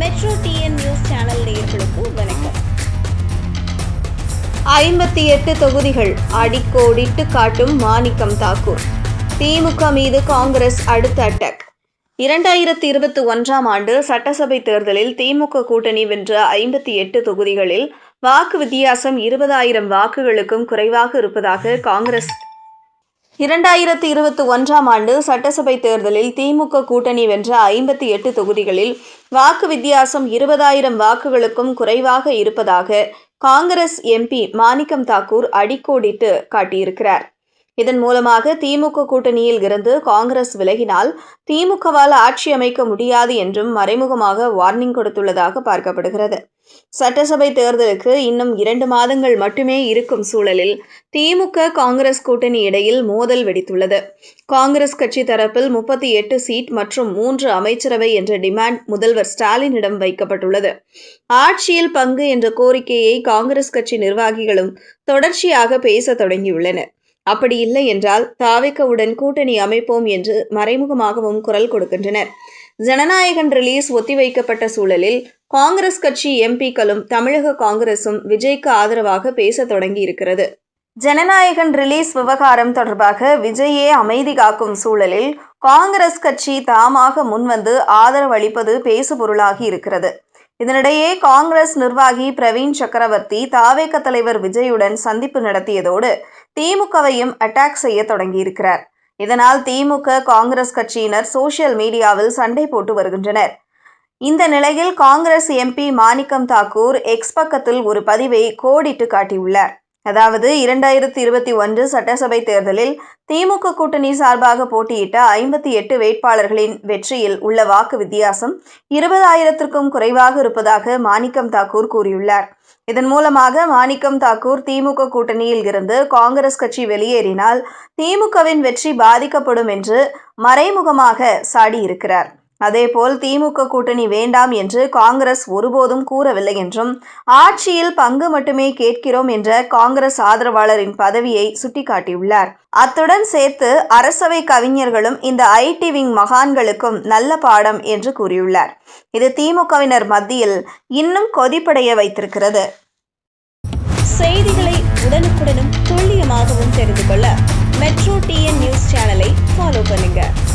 Metro TN news channel நேயர்களுக்கு வணக்கம். ஐம்பத்தி எட்டு தொகுதிகள் அடிக்கோடிட்டு காட்டும் மாணிக்கம் தாக்கூர். திமுக மீது காங்கிரஸ் அடுத்த அட்டாக். இரண்டாயிரத்தி இருபத்தி ஒன்றாம் ஆண்டு சட்டசபை தேர்தலில் திமுக கூட்டணி வென்ற ஐம்பத்தி எட்டு தொகுதிகளில் வாக்கு வித்தியாசம் இருபதாயிரம் வாக்குகளுக்கும் குறைவாக இருப்பதாக காங்கிரஸ் இரண்டாயிரத்தி இருபத்தி ஒன்றாம் ஆண்டு சட்டசபை தேர்தலில் திமுக கூட்டணி வென்ற ஐம்பத்தி எட்டு தொகுதிகளில் வாக்கு வித்தியாசம் இருபதாயிரம் வாக்குகளுக்கும் குறைவாக இருப்பதாக காங்கிரஸ் எம்பி மாணிக்கம் தாக்கூர் அடிக்கோடிட்டு காட்டியிருக்கிறார். இதன் மூலமாக திமுக கூட்டணியில் இருந்து காங்கிரஸ் விலகினால் திமுகவால் ஆட்சி அமைக்க முடியாது என்றும் மறைமுகமாக வார்னிங் கொடுத்துள்ளதாக பார்க்கப்படுகிறது. சட்டசபை தேர்தலுக்கு இன்னும் இரண்டு மாதங்கள் மட்டுமே இருக்கும் சூழலில் திமுக காங்கிரஸ் கூட்டணி இடையில் மோதல் வெடித்துள்ளது. காங்கிரஸ் கட்சி தரப்பில் முப்பத்தி எட்டு சீட் மற்றும் மூன்று அமைச்சரவை என்ற டிமாண்ட் முதல்வர் ஸ்டாலினிடம் வைக்கப்பட்டுள்ளது. ஆட்சியில் பங்கு என்ற கோரிக்கையை காங்கிரஸ் கட்சி நிர்வாகிகளும் தொடர்ச்சியாக பேச தொடங்கியுள்ளனர். அப்படி இல்லை என்றால் தாவிக்கவுடன் கூட்டணி அமைப்போம் என்று மறைமுகமாகவும் குரல் கொடுக்கின்றனர். ஜனநாயகன் ரிலீஸ் ஒத்திவைக்கப்பட்ட சூழலில் காங்கிரஸ் கட்சி எம்பிக்களும் தமிழக காங்கிரசும் விஜய்க்கு ஆதரவாக பேச தொடங்கி இருக்கிறது ஜனநாயகன் ரிலீஸ் விவகாரம் தொடர்பாக விஜயே அமைதி காக்கும் சூழலில் காங்கிரஸ் கட்சி தாமாக முன்வந்து ஆதரவு அளிப்பது பேசுபொருளாகி இருக்கிறது. இதனிடையே காங்கிரஸ் நிர்வாகி பிரவீன் சக்கரவர்த்தி தாவேக தலைவர் விஜயுடன் சந்திப்பு நடத்தியதோடு திமுகவையும் அட்டாக் செய்ய தொடங்கியிருக்கிறார். இதனால் திமுக காங்கிரஸ் கட்சியினர் சோசியல் மீடியாவில் சண்டை போட்டு வருகின்றனர். இந்த நிலையில் காங்கிரஸ் எம்பி மாணிக்கம் தாக்கூர் எக்ஸ் பக்கத்தில் ஒரு பதிவை கோடிட்டு காட்டியுள்ளார். அதாவது இரண்டாயிரத்தி இருபத்தி ஒன்று சட்டசபை தேர்தலில் திமுக கூட்டணி சார்பாக போட்டியிட்ட ஐம்பத்தி எட்டு வேட்பாளர்களின் வெற்றியில் உள்ள வாக்கு வித்தியாசம் இருபதாயிரத்திற்கும் குறைவாக இருப்பதாக மாணிக்கம் தாக்கூர் கூறியுள்ளார். இதன் மூலமாக மாணிக்கம் தாக்கூர் திமுக கூட்டணியில் இருந்து காங்கிரஸ் கட்சி வெளியேறினால் திமுகவின் வெற்றி பாதிக்கப்படும் என்று மறைமுகமாக சாடியிருக்கிறார். அதேபோல் திமுக கூட்டணி வேண்டாம் என்று காங்கிரஸ் ஒருபோதும் கூறவில்லை என்றும் ஆட்சியில் பங்கு மட்டுமே கேட்கிறோம் என்ற காங்கிரஸ் ஆதரவாளரின் பதவியை சுட்டிக்காட்டியுள்ளார். அத்துடன் சேர்த்து அரசவை கவிஞர்களும் இந்த ஐடி விங் மகான்களுக்கும் நல்ல பாடம் என்று கூறியுள்ளார். இது திமுகவினர் மத்தியில் இன்னும் கொதிப்படைய வைத்திருக்கிறது. செய்திகளை உடனுக்குடனும் துல்லியமாகவும் தெரிந்து கொள்ள மெட்ரோ டிஎன் நியூஸ் சேனலை ஃபாலோ பண்ணுங்கள்